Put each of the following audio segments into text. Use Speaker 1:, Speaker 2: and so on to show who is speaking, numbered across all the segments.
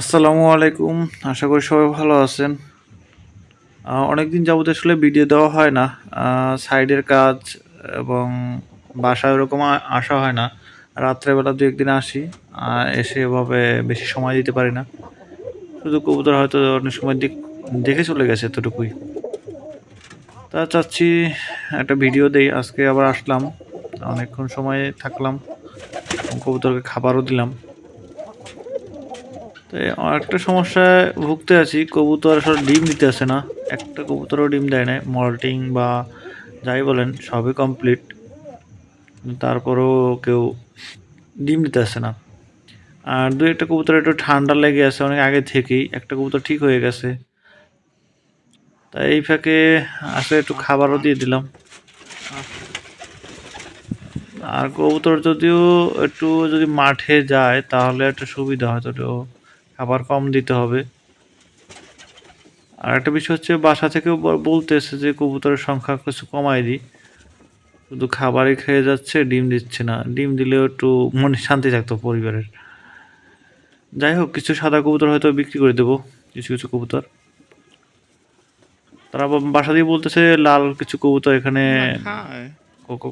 Speaker 1: আসসালামু আলাইকুম। আশা করি সবাই ভালো আছেন। অনেক দিন যাবত আসলে ভিডিও দেওয়া হয় না। সাইডের কাজ এবং বাসায় ওরকম আসা হয় না। রাত্রেবেলা দু একদিন আসি। এসে এভাবে বেশি সময় দিতে পারি না। শুধু কবুতর হয়তো অনেক সময় দিক দেখে চলে গেছে এতটুকুই। তা চাচ্ছি একটা ভিডিও দেই। আজকে আবার আসলাম। অনেকক্ষণ সময় থাকলাম। কবুতরকে খাবারও দিলাম। তো একটা সমস্যায় ভুগতে আছি, কবুতর আসলে ডিম দিতে আসে না। একটা কবুতরও ডিম দেয় না, মল্টিং বা যাই বলেন, সবই কমপ্লিট তারপরেও কেউ ডিম দিতে আসে না। আর দু একটা কবুতর একটু ঠান্ডা লেগে আছে, অনেক আগে থেকেই। একটা কবুতর ঠিক হয়ে গেছে। তাই এই ফাঁকে আসলে একটু খাবারও দিয়ে দিলাম। আর কবুতর যদিও একটু যদি মাঠে যায়, তাহলে একটা সুবিধা হয়তো খাবার কম দিতে হবে। আর একটা বিষয় হচ্ছে বাসা থেকেও বলতেছে যে কবুতরের সংখ্যা কিছু কমাই দিই। শুধু খাবারই খেয়ে যাচ্ছে ডিম দিচ্ছে না। ডিম দিলেও একটু মনে শান্তি থাকতো পরিবারের। যাই হোক কিছু সাদা কবুতর হয়তো বিক্রি করে দেবো কিছু কিছু কবুতর। তারা বাসা দিয়ে বলতেছে লাল কিছু কবুতর এখানে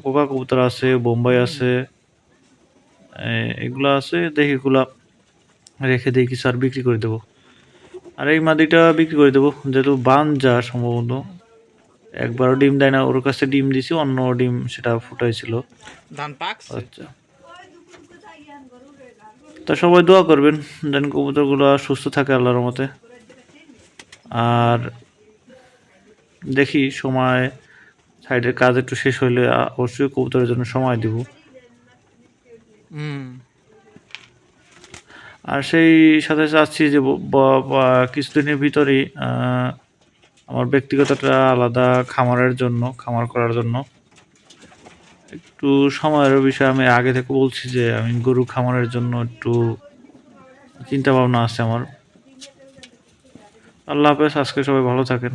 Speaker 1: কোকা কবুতর আছে বোম্বাই আছে এগুলো আছে দেখি এগুলা রেখে দিয়ে কিছু আর বিক্রি করে দেবো? আর এই মাদিটা বিক্রি করে দেবো যেহেতু বান যা সম্ভবত। একবারও ডিম দেয় না ওর কাছে ডিম দিছি অন্য ডিম সেটা ফুটাইছিল।
Speaker 2: ধান পাকছে?
Speaker 1: আচ্ছা। তা সবাই দোয়া করবেন যেন কবুতরগুলো সুস্থ থাকে আল্লাহর মতে আর দেখি সময় সাইডের কাজ একটু শেষ হইলে অবশ্যই কবুতরের জন্য সময় দিব।
Speaker 2: হুম।
Speaker 1: আর সেই সাথে চাচ্ছি যে কিছুদিনের ভিতরেই আমার ব্যক্তিগতটা আলাদা খামারের জন্য, খামার করার জন্য। একটু সময়ের বিষয়ে আমি আগে থেকে বলছি যে আমি গরু খামারের জন্য একটু চিন্তা ভাবনা আছে আমার। আল্লাহ হাফেজ, আজকে সবাই ভালো থাকেন।